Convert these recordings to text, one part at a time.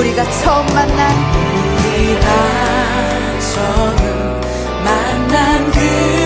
우리가 처음 만난 우리가 처음 만난 그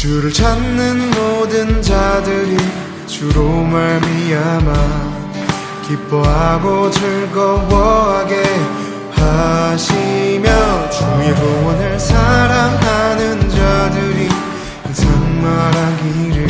주를 찾는 모든 자들이 주로 말미암아 기뻐하고 즐거워하게 하시며 주의 구원을 사랑하는 자들이 항상 말하기를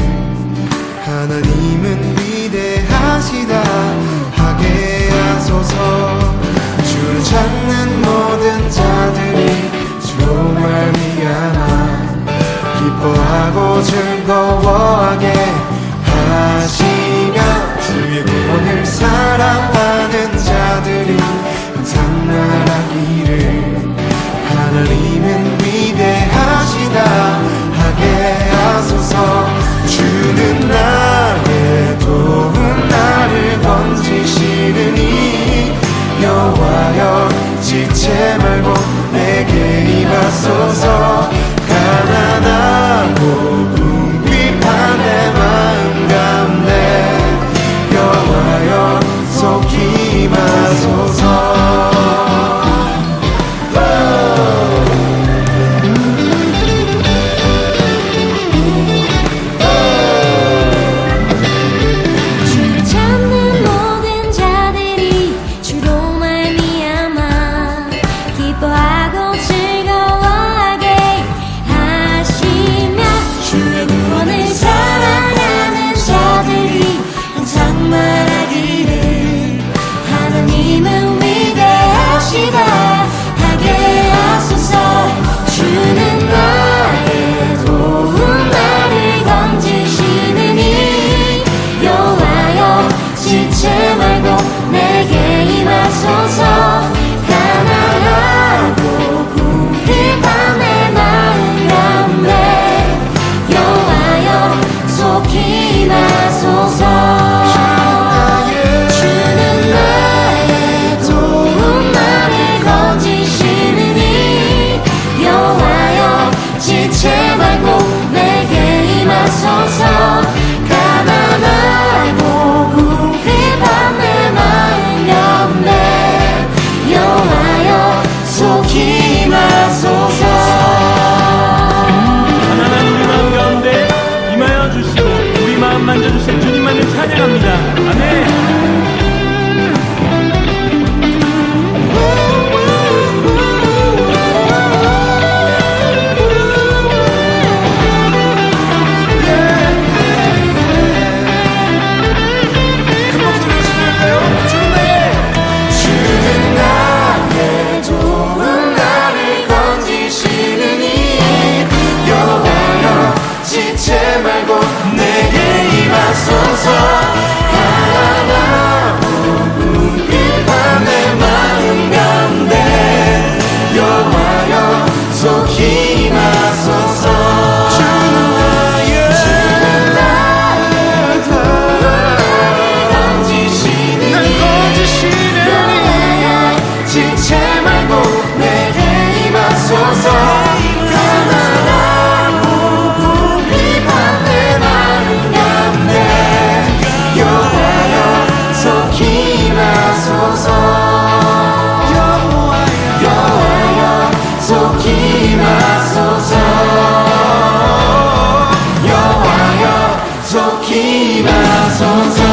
Viva son, son.